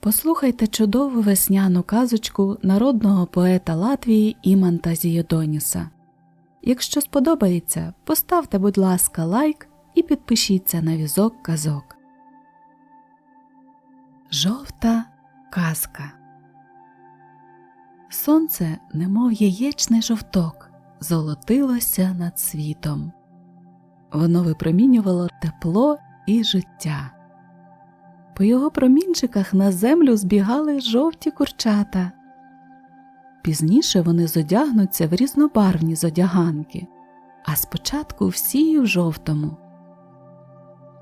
Послухайте чудову весняну казочку народного поета Латвії Іманта Зієдоніса. Якщо сподобається, поставте, будь ласка, лайк і підпишіться на візок казок. Жовта казка Сонце, немов яєчний жовток, золотилося над світом. Воно випромінювало тепло і життя. По його промінчиках на землю збігали жовті курчата. Пізніше вони зодягнуться в різнобарвні зодяганки, а спочатку всі в жовтому.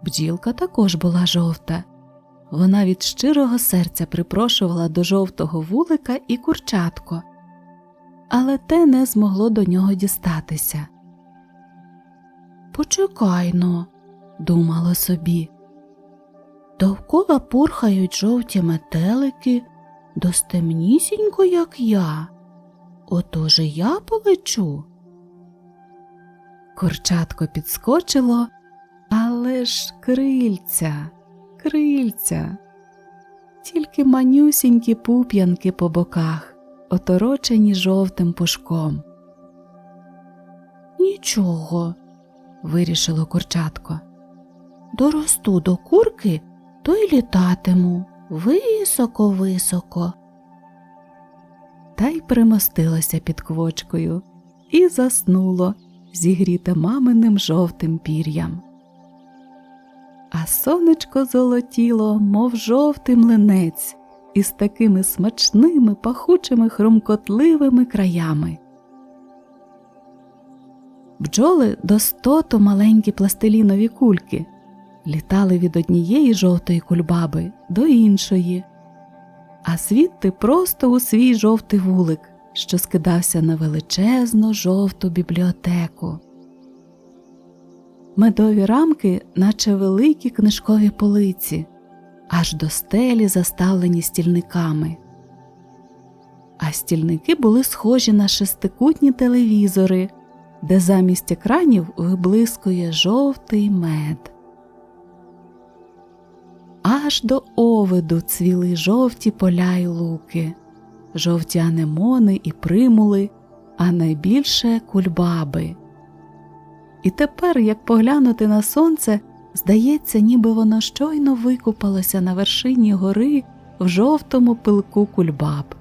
Бджілка також була жовта. Вона від щирого серця припрошувала до жовтого вулика і курчатко, але те не змогло до нього дістатися. Почекайно, думала собі. Довкола пурхають жовті метелики, достемнісінько, як я. Отож і я полечу. Курчатко підскочило, але ж крильця, крильця, тільки манюсінькі пуп'янки по боках, оторочені жовтим пушком. Нічого, вирішило курчатко. Доросту до курки, то й літатиму високо-високо. Та й примостилося під квочкою і заснуло, зігріте маминим жовтим пір'ям. А сонечко золотіло, мов жовтий млинець, із такими смачними, пахучими, хрумкотливими краями. Бджоли достото маленькі пластилінові кульки літали від однієї жовтої кульбаби до іншої, а звідти просто у свій жовтий вулик, що скидався на величезну жовту бібліотеку. Медові рамки, наче великі книжкові полиці, аж до стелі заставлені стільниками. А стільники були схожі на шестикутні телевізори, де замість екранів виблискує жовтий мед. Аж до овиду цвіли жовті поля й луки, жовті анемони і примули, а найбільше кульбаби. І тепер, як поглянути на сонце, здається, ніби воно щойно викупалося на вершині гори в жовтому пилку кульбаб.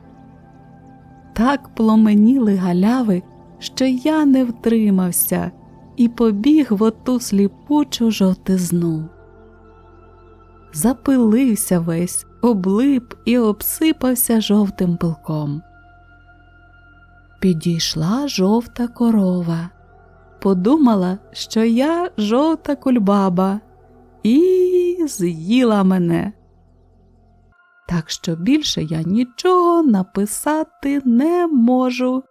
Так пломеніли галяви, що я не втримався і побіг в оту сліпучу жовтизну. Запилився весь, облип і обсипався жовтим пилком. Підійшла жовта корова, подумала, що я жовта кульбаба, і з'їла мене. Так що більше я нічого написати не можу.